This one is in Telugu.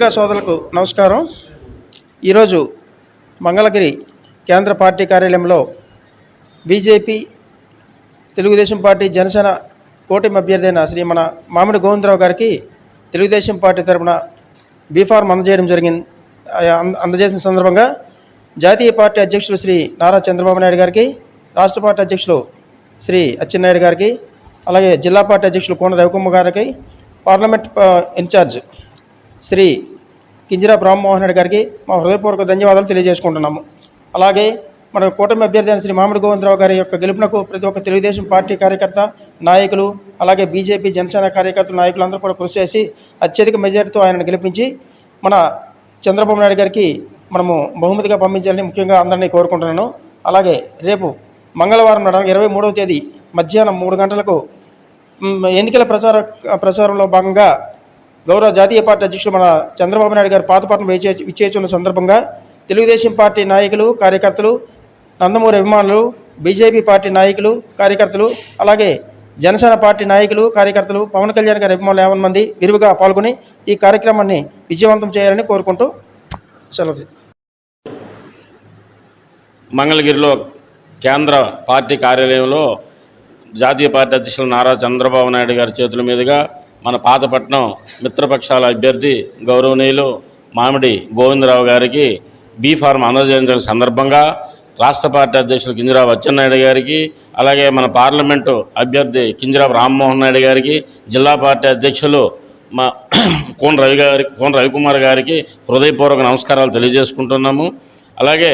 పత్రికా సోదరులకు నమస్కారం. ఈరోజు మంగళగిరి కేంద్ర పార్టీ కార్యాలయంలో బీజేపీ తెలుగుదేశం పార్టీ జనసేన కూటమి అభ్యర్థి శ్రీ మన మామిడి గోవిందరావు గారికి తెలుగుదేశం పార్టీ తరపున బీఫార్మ్ అందజేయడం జరిగింది అందజేసిన సందర్భంగా జాతీయ పార్టీ అధ్యక్షులు శ్రీ నారా చంద్రబాబు నాయుడు గారికి రాష్ట్ర పార్టీ అధ్యక్షులు శ్రీ అచ్చెన్నాయుడు గారికి అలాగే జిల్లా పార్టీ అధ్యక్షులు కోన రవికుమ్మ గారికి పార్లమెంట్ ఇన్ఛార్జ్ శ్రీ కింజరాపు రామ్మోహన్ రెడ్డి గారికి మా హృదయపూర్వక ధన్యవాదాలు తెలియజేసుకుంటున్నాము. అలాగే మన కూటమి అభ్యర్థి అయిన శ్రీ మామిడి గోవిందరావు గారి యొక్క గెలుపునకు ప్రతి ఒక్క తెలుగుదేశం పార్టీ కార్యకర్త నాయకులు అలాగే బీజేపీ జనసేన కార్యకర్తలు నాయకులు అందరూ కూడా కృషి చేసి అత్యధిక మెజార్టీతో ఆయనను గెలిపించి మన చంద్రబాబు నాయుడు గారికి మనము బహుమతిగా పంపించాలని ముఖ్యంగా అందరినీ కోరుకుంటున్నాను. అలాగే రేపు మంగళవారం నాడు ఇరవై మూడవ తేదీ మధ్యాహ్నం మూడు గంటలకు ఎన్నికల ప్రచార ప్రచారంలో భాగంగా గౌరవ జాతీయ పార్టీ అధ్యక్షులు మన చంద్రబాబు నాయుడు గారు పాతపట్నం విచే విచ్చేచున్న సందర్భంగా తెలుగుదేశం పార్టీ నాయకులు కార్యకర్తలు నందమూరి అభిమానులు బీజేపీ పార్టీ నాయకులు కార్యకర్తలు అలాగే జనసేన పార్టీ నాయకులు కార్యకర్తలు పవన్ కళ్యాణ్ గారి అభిమానులు యావన్ మంది విరివిగా పాల్గొని ఈ కార్యక్రమాన్ని విజయవంతం చేయాలని కోరుకుంటూ సెలవు. మంగళగిరిలో కేంద్ర పార్టీ కార్యాలయంలో జాతీయ పార్టీ అధ్యక్షులు నారా చంద్రబాబు నాయుడు గారి చేతుల మీదుగా మన పాతపట్నం మిత్రపక్షాల అభ్యర్థి గౌరవనీయులు మామిడి గోవిందరావు గారికి బీ ఫార్మ్ అందజేయించిన సందర్భంగా రాష్ట్ర పార్టీ అధ్యక్షులు కింజరావు అచ్చెన్నాయుడు గారికి అలాగే మన పార్లమెంటు అభ్యర్థి కింజరావు రామ్మోహన్ నాయుడు గారికి జిల్లా పార్టీ అధ్యక్షులు మా కోన రవి గారి కోన రవికుమార్ గారికి హృదయపూర్వక నమస్కారాలు తెలియజేసుకుంటున్నాము. అలాగే